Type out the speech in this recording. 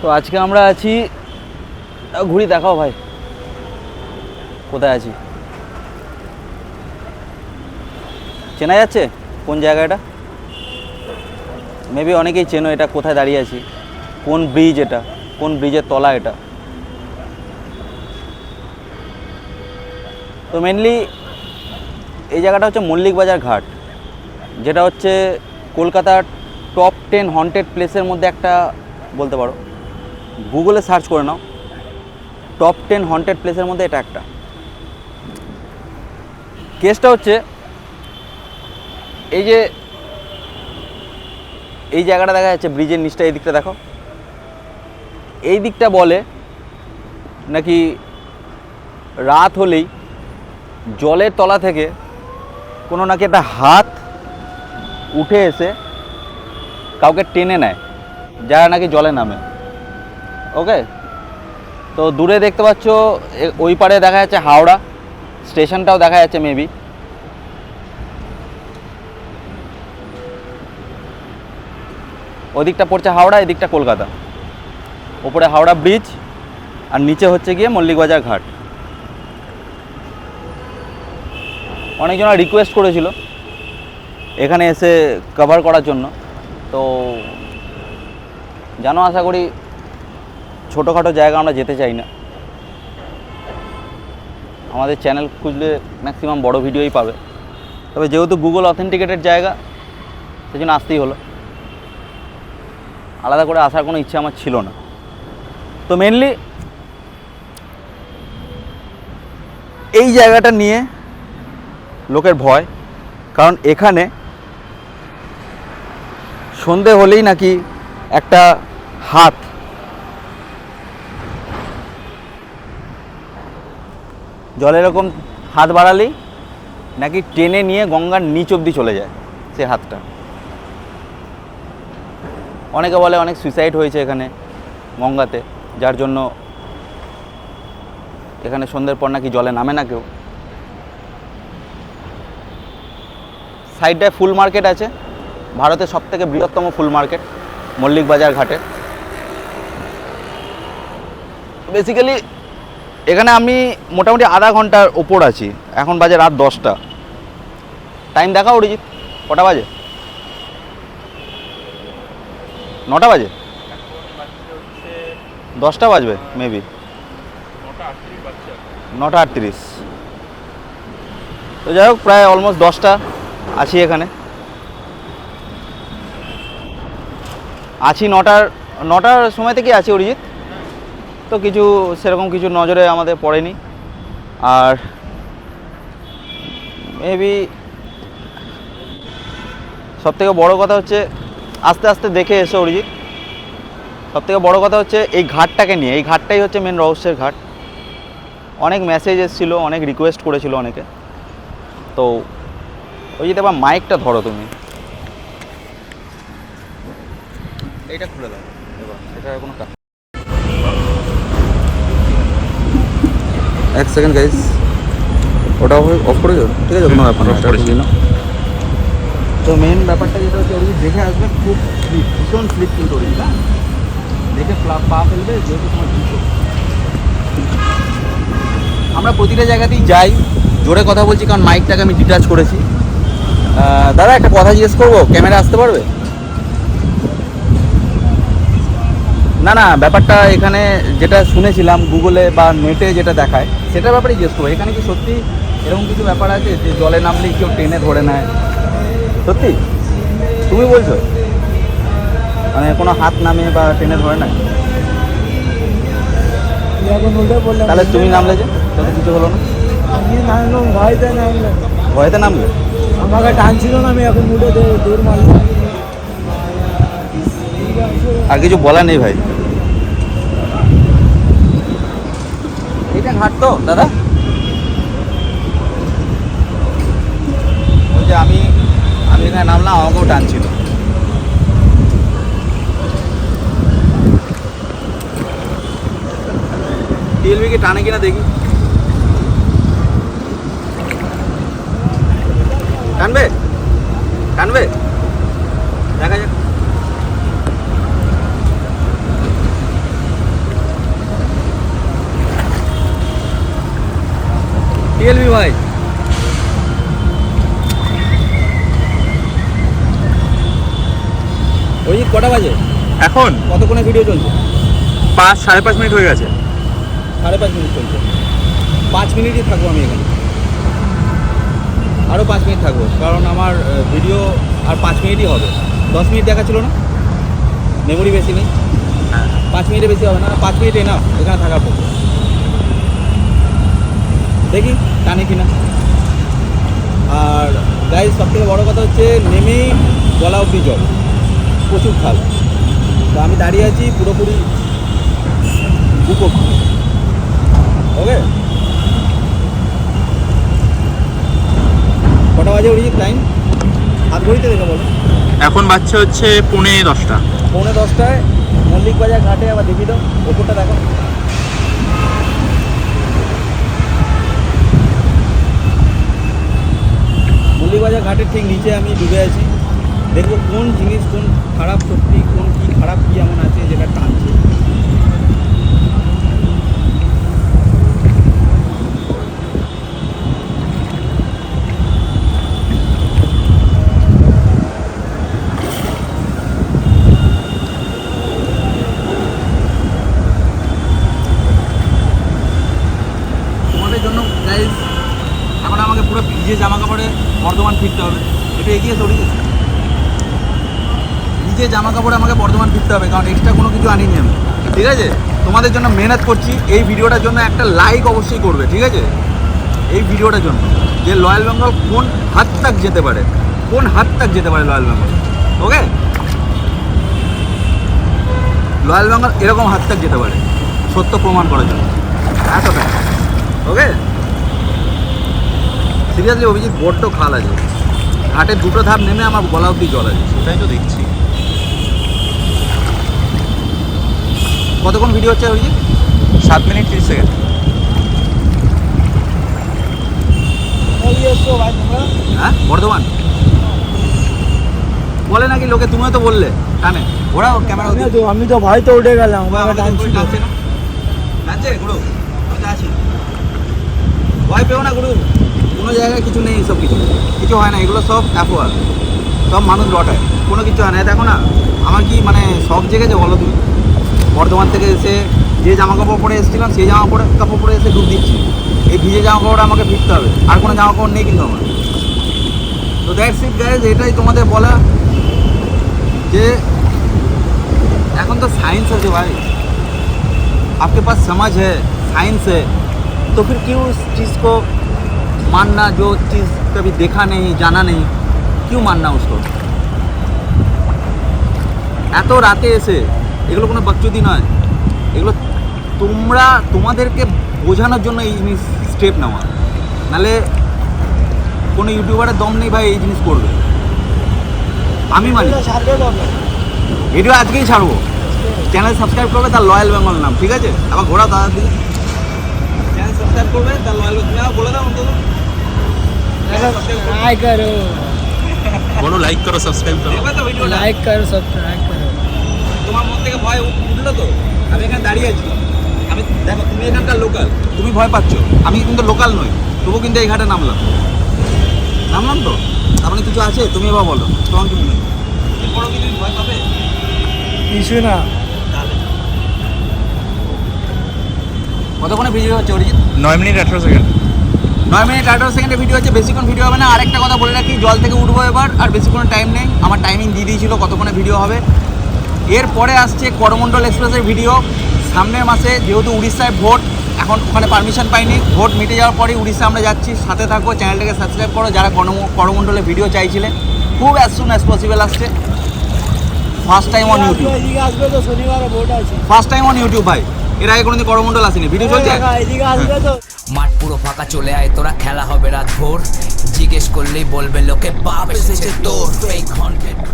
তো আজকে আমরা আছি ঘুরি দেখাও ভাই। কোথায় আছি? চেনা যাচ্ছে কোন জায়গাটা? মেবি অনেকেই চেনো এটা কোথায় দাঁড়িয়ে আছি। কোন ব্রিজ এটা? কোন ব্রিজের তলা এটা? তো মেনলি এই জায়গাটা হচ্ছে মল্লিক বাজার ঘাট, যেটা হচ্ছে কলকাতার টপ টেন হন্টেড প্লেসের মধ্যে একটা বলতে পারো। গুগলে সার্চ করে নাও। টপ টেন হন্টেড প্লেসের মধ্যে এটা একটা। কেসটা হচ্ছে, এই যে, এই জায়গাটা দেখা যাচ্ছে ব্রিজের নিচটা, এই দিকটা দেখো। এই দিকটা বলে নাকি রাত হলেই জলের তলা থেকে কোনো নাকি একটা হাত উঠে এসে কাউকে টেনে নেয়, যারা নাকি জলে নামে। ওকে তো দূরে দেখতে পাচ্ছ ওই পারে দেখা যাচ্ছে হাওড়া, স্টেশনটাও দেখা যাচ্ছে মেবি ওদিকটা পড়ছে হাওড়া, এদিকটা কলকাতা। ওপরে হাওড়া ব্রিজ আর নিচে হচ্ছে গিয়ে মল্লিকবাজার ঘাট। অনেকজন রিকোয়েস্ট করেছিল, এখানে এসে কভার করার জন্য। তো, জানো, আশা করি ছোটোখাটো জায়গা আমরা যেতে চাই না। আমাদের চ্যানেল খুঁজলে ম্যাক্সিমাম বড় ভিডিওই পাবে। তবে যেহেতু গুগল অথেন্টিকেটেড জায়গা সেই জন্য আসতেই হলো। আলাদা করে আসার কোনো ইচ্ছা আমার ছিল না। তো মেনলি এই জায়গাটা নিয়ে লোকের ভয়। কারণ এখানে সন্ধে হলেই নাকি একটা হাত জলে এরকম হাত বাড়ালেই নাকি টেনে নিয়ে গঙ্গার নিচ অবধি চলে যায় সে হাতটা। অনেকে বলে অনেক সুইসাইড হয়েছে এখানে গঙ্গাতে, যার জন্য এখানে সন্ধ্যের পর নাকি জলে নামে না কেউ। সাইডটায় ফুল মার্কেট আছে, ভারতের সবথেকে বৃহত্তম ফুল মার্কেট মল্লিক বাজার ঘাটে। বেসিক্যালি এখানে আমি মোটামুটি আধা ঘণ্টার ওপর আছি। এখন বাজে রাত দশটা। টাইম দেখা অরিজিৎ। কটা বাজে? নটা বাজে? দশটা বাজবে মেবি নটা আটত্রিশ। তো যাই হোক, প্রায় অলমোস্ট দশটা আছি এখানে। আছি নটার নটার সময় থেকে আছি, অরিজিৎ? তো কিছু সেরকম কিছু নজরে আমাদের পড়েনি। আর মেবি সবথেকে বড় কথা হচ্ছে, আস্তে আস্তে দেখে এসো অরিজিৎ। সবথেকে বড় কথা হচ্ছে, এই ঘাটটাকে নিয়ে, এই ঘাটটাই হচ্ছে মেন রহস্যের ঘাট। অনেক মেসেজ এসেছিল, অনেক রিকোয়েস্ট করেছিল অনেকে। তো ওই যদি আবার মাইকটা ধরো তুমি। এইটা খুলে দাও। এবার, এটা কোনো কাজ এক সেকেন্ড গাইস ওটা অফ করে দাও। ঠিক আছে কোনো ব্যাপার না না তো মেন ব্যাপারটা যেটা হচ্ছে ওই দেখে আসবে খুব স্লিপ ভীষণ স্লিপ কিন্তু ওই না দেখে পা- পা ফেলবে যেহেতু তোমার জুতো। আমরা প্রতিটা জায়গাতেই যাই জোরে কথা বলছি কারণ মাইকটাকে আমি ডিটাচ করেছি। দাদা একটা কথা জিজ্ঞেস করব ক্যামেরা আসতে পারবে? না না ব্যাপারটা এখানে যেটা শুনেছিলাম গুগলে বা নেটে যেটা দেখায় সেটার ব্যাপারে জিজ্ঞেস করব। এখানে কি সত্যি এরকম কিছু ব্যাপার আছে যে জলে নামলেই কেউ টেনে ধরে নেয়? সত্যি? তুমি বলছো? মানে কোনো হাত নামে বা টেনে ধরে নেয়? তাহলে তুমি নামলে যে তাহলে কিছু হলো না? ভয়তে নামলাম। ভয়তে নামলে? আমাকে টানছিল না আমি এখন উঠে দৌড়- দৌড় মারলাম। আর কিছু বলার নেই ভাই। ঘাট তো দাদা? যে আমি আমি এখানে নামলাম, আমাকেও টানছিল। টিএলবি কি টানে কিনা দেখি। টানবে? টানবে? দেখা যাক। রিয়েলমি ভাই। ওই কটা বাজে? এখন? কতক্ষণে ভিডিও চলছে? পাঁচ সাড়ে পাঁচ মিনিট হয়ে গেছে। সাড়ে পাঁচ মিনিট চলছে। পাঁচ মিনিটই থাকব আমি এখানে। আরও পাঁচ মিনিট থাকব কারণ আমার ভিডিও আর পাঁচ মিনিটই হবে। দশ মিনিট দেখা ছিল না? মেমোরি বেশি নেই। হ্যাঁ। পাঁচ মিনিটে বেশি হবে না পাঁচ মিনিটে না এখানে থাকার পর দেখি টানে কিনা। আর গাইজ সব থেকে বড়ো কথা হচ্ছে নেমেই গলা অব্দি জল। প্রচুর খাল। তো আমি দাঁড়িয়ে আছি পুরোপুরি উপকূল। ওকে কটা বাজে উঠি টাইম হাত ঘড়িতে দেখে বলো। এখন বাচ্চা হচ্ছে পৌনে দশটা। পৌনে দশটায় মল্লিক বাজার ঘাটে আবার দেখি দাও। ওপরটা দেখো মল্লিক বাজার ঘাটের ঠিক নিচে আমি ডুবে আছি। দেখব কোন জিনিস কোন খারাপ শক্তি কোন কি খারাপ কি এমন আছে যেটা টানছে তোমাদের জন্য গাইজ এখন আমাকে পুরো ভিজে জামা কাপড়ে বর্ধমান ফিরতে হবে একটু এগিয়ে সরি ভিজে জামা কাপড় আমাকে বর্ধমান ফিরতে হবে, কারণ এক্সট্রা কোনো কিছু আনিনি আমি। ঠিক আছে? তোমাদের জন্য মেহনত করছি, এই ভিডিওটার জন্য একটা লাইক অবশ্যই করবে, ঠিক আছে? এই ভিডিওটার জন্য। যে লয়াল বেঙ্গল কোন হাত তাক যেতে পারে, কোন হাত তাক যেতে পারে loyal Bengal okay loyal Bengal এরকম হাত তাক যেতে পারে, সত্য প্রমাণ করার জন্য। এতটা ওকে সিরিয়াসলি অভিজিৎ বড্ড খাল আছে। ঘাটে দুটো ধাপ নেমে আমার গলা অব্দি জল আছে সেটাই তো দেখছি। কতক্ষণ ভিডিও হচ্ছে অভিজিৎ সাত মিনিট তিরিশ সেকেন্ড। ভাই হ্যাঁ বর্ধমান? বলে নাকি লোকে তুমিও তো বললে কানে। ওরা ক্যামেরা আমি তো আমি তো ভয় তো উঠে গেলাম টানছে গুরু আমি তো আছি। ভয় পেও না গুরু। কোনো জায়গায় কিছু নেই সব কিছু কিছু হয় না এগুলো সব অ্যাফোয়ার সব মানুষ রটায় কোনো কিছু হয় না এই দেখো না আমার কি মানে শখ জেগেছে বলো তুমি বর্ধমান থেকে এসে যে জামা কাপড় পরে এসেছিলাম সেই জামা পরে কাপড় পরে এসে ডুব দিচ্ছি এই ভিজে জামা কাপড় আমাকে ফিরতে হবে আর কোনো জামা কাপড় নেই কিন্তু আমার তো দ্যাটস ইট গাইজ এটাই তোমাদের বলা যে এখন तो साइंस है जो भाई आपके पास समझ है साइंस है तो फिर क्यों उस चीज़ को मानना जो चीज़ कभी देखा नहीं जाना नहीं क्यों मानना उसको এত রাতে এসে এগুলো কোনো বাকচুদি নয় এগুলো তোমরা তোমাদেরকে বোঝানোর জন্য এই জিনিস স্টেপ নেওয়া নালে কোনো ইউটিউবারের দম নেই ভাই এই জিনিস করবে আমি মানি এটা ছাড়বে কবে ভিডিও আজকেই ছাড়বো চ্যানেল সাবস্ক্রাইব করবে তার লয়াল বেঙ্গল নাম ঠিক আছে আবার ঘোরা দাদার দিকে চ্যানেল সাবস্ক্রাইব করবে তার লয়াল তুমি আবার বলে দাও অন্তত ટ્રાય કરો বলো লাইক করো সাবস্ক্রাইব করো লাইক করো সাবস্ক্রাইব করো তোমার মন থেকে ভয় উঠল তো আমি এখানে দাঁড়িয়ে আছি আমি দেখো তুমি এখানকার লোকাল তুমি ভয় পাচ্ছ? আমি কিন্তু লোকাল নই। তবু কিন্তু এই ঘাটে নামলাম। নামলাম তো? তার মানে কিছু আছে? তুমি এবার বলো। তোমার কি মনে হয়? এরপরও কি তুমি ভয় পাবে? কিছু না। কতক্ষণে ভিজে যাচ্ছে অরিজিৎ? নয় মিনিট আঠারো সেকেন্ড নয় মিনিট আঠারো সেকেন্ডে ভিডিও হচ্ছে বেশিক্ষণ ভিডিও হবে না। আরেকটা কথা বলে রাখি জল থেকে উঠবো এবার আর বেশিক্ষণ টাইম নেই। আমার টাইমিং দিয়ে দিয়েছিল কতক্ষণে ভিডিও হবে। এরপরে আসছে করমণ্ডল এক্সপ্রেসের ভিডিও সামনের মাসে যেহেতু উড়িষ্যায় ভোট এখন ওখানে পারমিশন পাইনি। ভোট মিটে যাওয়ার পরেই উড়িষ্যা আমরা যাচ্ছি। সাথে থাকব চ্যানেলটাকে সাবস্ক্রাইব করো যারা করম- করমণ্ডলে ভিডিও চাইছিলে। খুব অ্যাজ সুন অ্যাজ পসিবল আসছে। ফার্স্ট টাইম অন ইউটিউব আসবে ভোট ফার্স্ট টাইম অন ইউটিউব ভাই। এর আগে কোনোদিন করমণ্ডল আসেনি। ভিডিও চলছে? মাঠ পুরো ফাঁকা, চলে আয় তোরা, খেলা হবে রাত ভোর। জিজ্ঞেস করলেই বলবে, লোকে বাপ এসেছে তোর। Fake content